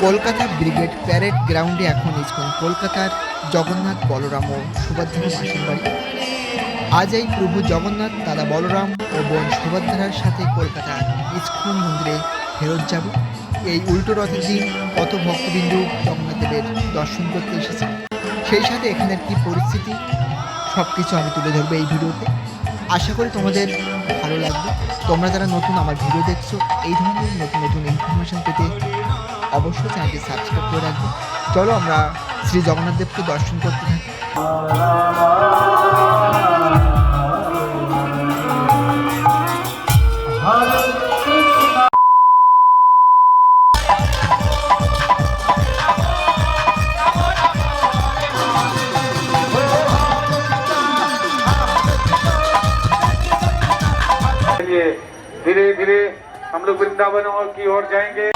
Kolkata brigade parade গ্রাউন্ডে এখন ISKCON কলকাতার জগন্নাথ বলরাম ও সুভদ্রার মাসির বাড়ি আজ এই প্রভু জগন্নাথ, দাদা বলরাম ও বোন সুভদ্রার সাথে কলকাতার ইস্কন মন্দিরে ফেরত যাব। এই উল্টো রথের দিন কত ভক্তবিন্দু জগন্নাথদেবের দর্শন করতে এসেছে। সেই সাথে এখানের কি পরিস্থিতি সব কিছু আমি তুলে ধরবো এই ভিডিওতে। আশা করি তোমাদের ভালো লাগবে। তোমরা যারা নতুন আমার ভিডিও দেখছ, এই ধরনের নতুন নতুন ইনফরমেশন পেতে অবশ্যই চ্যানেলটি সাবস্ক্রাইব করে রাখবে। চলো আমরা শ্রী জগন্নাথ দেবকে দর্শন করতে থাকি। लोग वृंदावन और की ओर जाएँगे।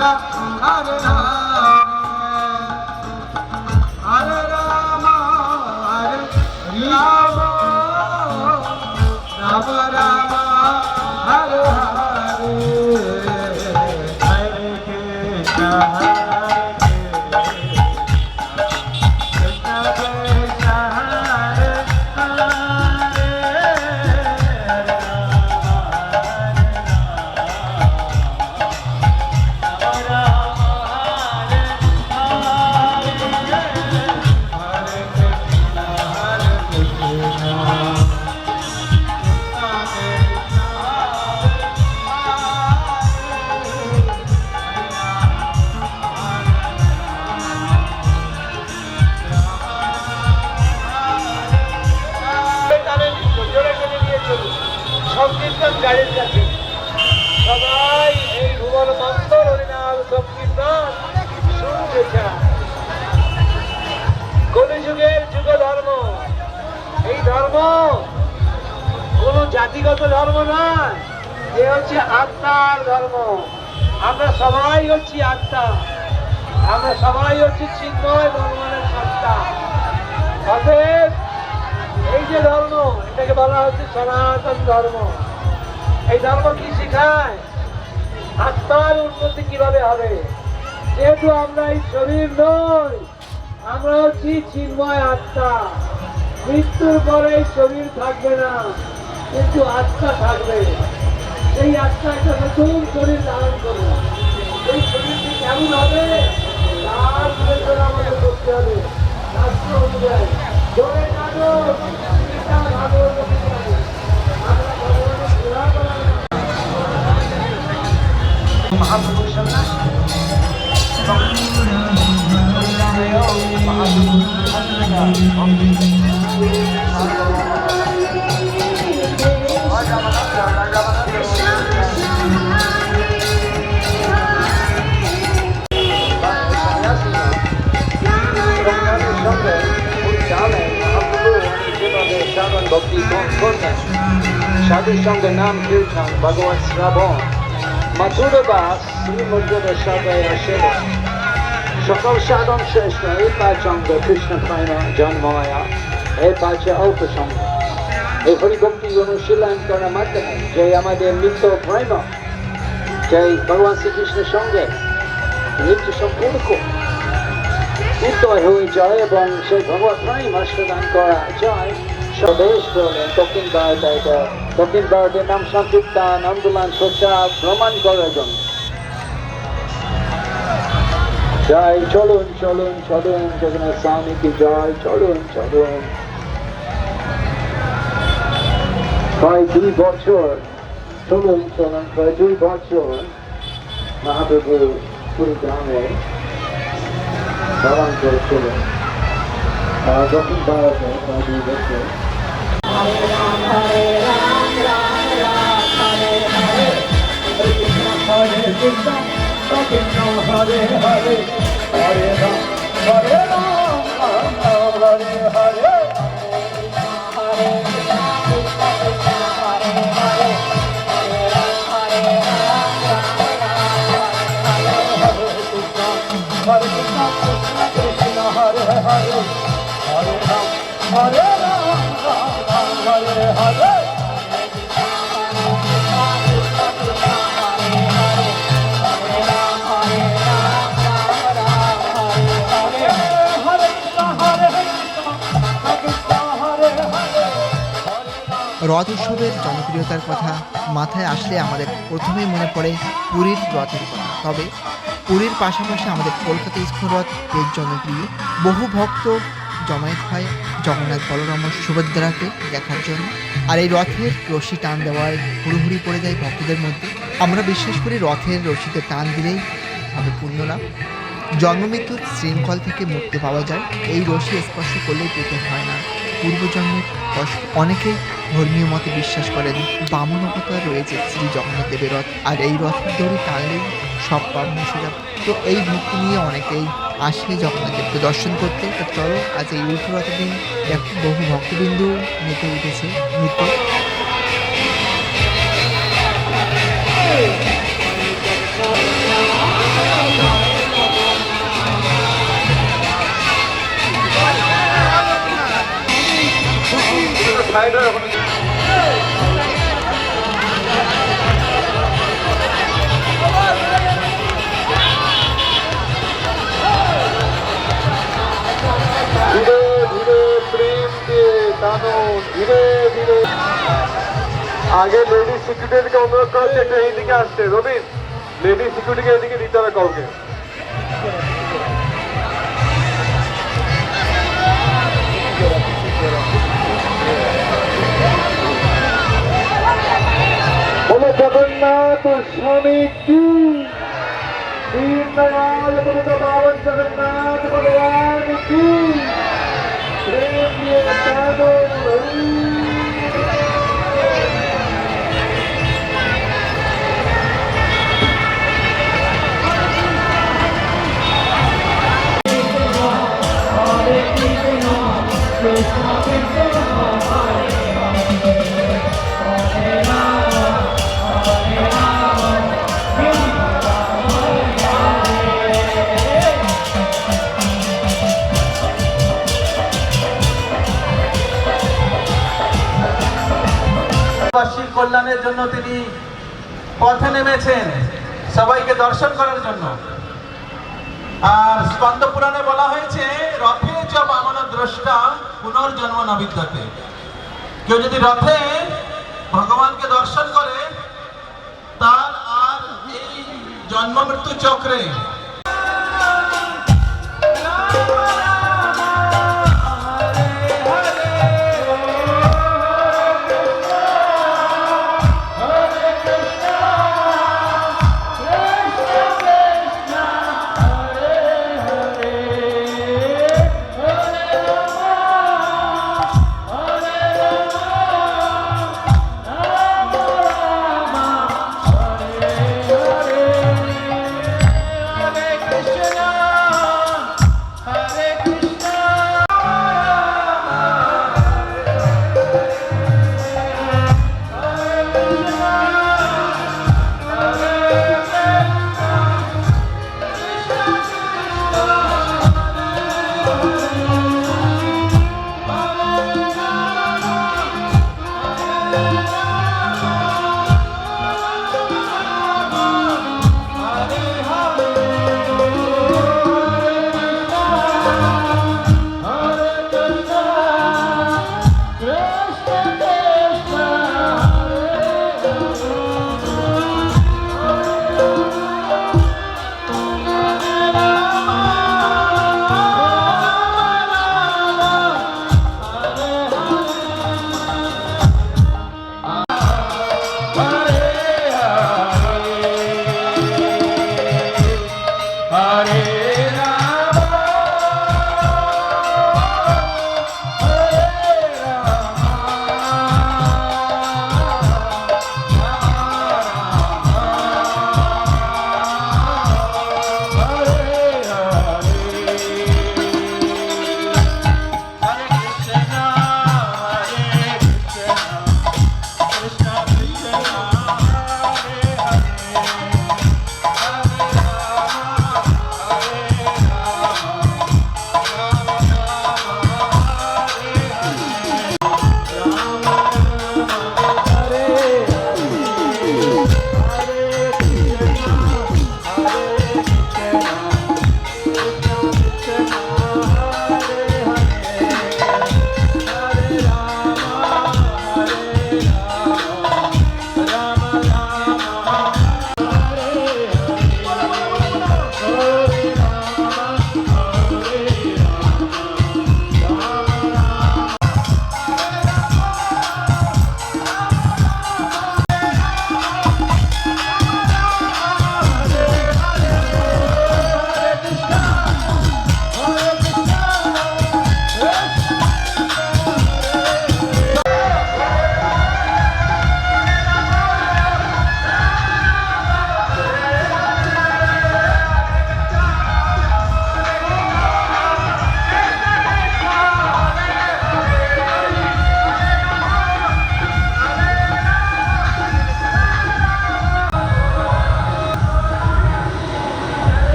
না আরে না। আমরা সবাই হচ্ছি আত্মা। আমরা সবাই হচ্ছে চিন্ময় ভগবানের সত্তা। অতএব এই যে ধর্ম, এটাকে বলা হচ্ছে সনাতন ধর্ম। এই ধর্ম কি শেখায়? আত্মার উন্নতি কীভাবে হবে? যেহেতু আমরা এই শরীর নই, আমরা হচ্ছি চিন্ময় আত্মা। মৃত্যুর পরে শরীর থাকবে না, কিন্তু আত্মা থাকবে। সেই আত্মা একটা নতুন শরীর ধারণ করবে। এই শরীরটি কেমন হবে? তার বিবেচনা আমাদের করতে হবে। শাস্ত্র অনুযায়ী জোরে কাঁদো, গীতা ভাগবত অনুযায়ী। সেবা মহাপ্রভুর সন্ন্যাস সাধুর সঙ্গে নাম কীর্তন ভগবান শ্রাবণ। মাথুর বাস শ্রীমর্যাদা সাদায় আসেন সকল সাধন শ্রেষ্ঠ এই পাঁচ অঙ্গ কৃষ্ণ প্রেম জন্ময়া এই পাঁচে অল্প সঙ্গ। এই হরিভক্তি অনুশীলন করার মাধ্যমে যে আমাদের নিত্য প্রেম যে ভগবান শ্রীকৃষ্ণের সঙ্গে নিত্য সম্পর্ক উদয় হয়ে যায় এবং সেই ভগবত প্রেম আস্বাদন করা যায়। দক্ষিণ ভারতের নাম আন্দোলন ভ্রমণ করার জন্য জয়, চলুন চলুন চলুন জগন্নাথ জয়, চলুন চলুন। প্রায় দুই বছর, চলুন চলুন প্রায় দুই বছর, মহাপ্রভু পুরী গ্রামে ভ্রমণ করেছিলেন আর দক্ষিণ ভারতে প্রায় দুই বছর Hare Ram, Hare Ram, Ram Ram, Hare Hare. Hare Krishna, Krishna Krishna Hare Hare, রথ উৎসবের জনপ্রিয়তার কথা মাথায় আসলে আমাদের প্রথমেই মনে পড়ে পুরীর রথের কথা। তবে পুরীর পাশাপাশি আমাদের কলকাতা ইস্কন রথ বেশ জনপ্রিয়। বহু ভক্ত জমায়েত হয় জগন্নাথ বলরাম সুভদ্রাকে দেখার জন্য। আর এই রথের রশি টান দেওয়ায় হুড়ুহুড়ি পড়ে যায় ভক্তদের মধ্যে। আমরা বিশ্বাস করি রথের রশিতে টান দিলেই হবে পুণ্যলাভ। জন্মমৃত্যুর শৃঙ্খল থেকে মুক্তি পাওয়া যায়। এই রশি স্পর্শ করলেই পেতে হয় না। পূর্বজন্মের কষ্ট। অনেকে ধর্মীয় মতে বিশ্বাস করেন, বামন অবতার রয়েছে শ্রী জগন্নাথ দেবের রথ। আর এই রথের দড়ি টানলেই সব পাপ মুছে যাবে। তো এই ভক্তি নিয়ে অনেকেই আসে যখন দেবকে দর্শন করতে। তো চলো, আজ এই উল্টো দিন বহু ভক্তবিন্দু মেতে উঠেছে নৃত্য। অনুরোধ করা হচ্ছে একটা এইদিকে আসছে রবিন লেডি সিকিউরিটিকে এদিকে দিতে হবে কাউকে। জগন্নাথ স্বামী দীনদয়াল প্রভু বাবন জগন্নাথ ভগবান কি? প্রেম নিয়ে কল্যাণের জন্য তিনি পথে নেমেছেন সবাইকে দর্শন করার জন্য। আর স্কন্দ পুরাণে বলা হয়েছে, রথে চ বামন দ্রষ্টা পুনর্জন্ম না বিদ্যাতে কেউ যদি রথে ভগবানকে দর্শন করে, তার আর এই জন্ম মৃত্যু চক্রে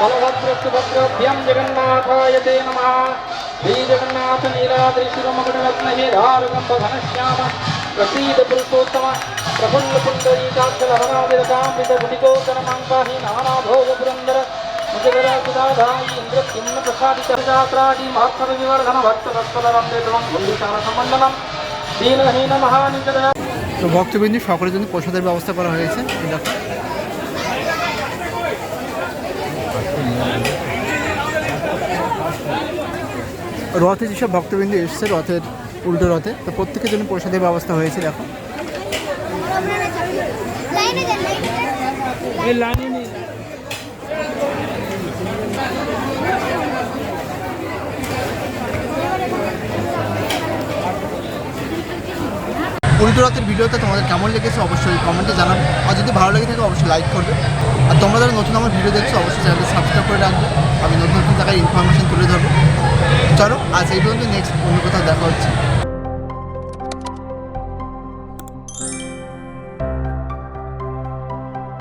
बलभद्रसुभद्रभ्यं जगन्नाथाय ते नमः श्रीजगन्नाथ नीलाद्रिशिरोमगणरत्नहेरारुगम्बघनश्याम प्रसीद पुरुषोत्तम प्रफुल्लपुण्डरीकाक्षलहरादिरताम्बितगुटिकोदरमाङ्काहि नानाभोगपुरन्दर मुजगरासुधाधायि इन्द्रकिन्न प्रसादितजात्रादि महात्मविवर्धन भक्तवत्सलरन्दे त्वं गुण्डिचारसमण्डनं दीनहीन महानितदया তো ভক্তবৃন্দ সকলের জন্য প্রসাদের ব্যবস্থা করা হয়েছে রথে যেসব ভক্তবৃন্দ এসছে রথের উল্টো রথে তো প্রত্যেকের জন্য প্রসাদের ব্যবস্থা হয়েছে দেখো। এই লাইনে যান রাতের ভিডিওতে তোমাদের কেমন লেগেছে অবশ্যই কমেন্টে জানাবে। আর যদি ভালো লেগে থাকে, অবশ্যই লাইক করবে। আর তোমরা যারা নতুন আমার ভিডিও দেখছ, অবশ্যই চ্যানেলটা সাবস্ক্রাইব করে রাখবে। আমি নতুন নতুন জায়গায় ইনফরমেশন তুলে ধরবো। চলো, আজ এই পর্যন্ত নেক্সট অন্য কোথাও দেখা হচ্ছে।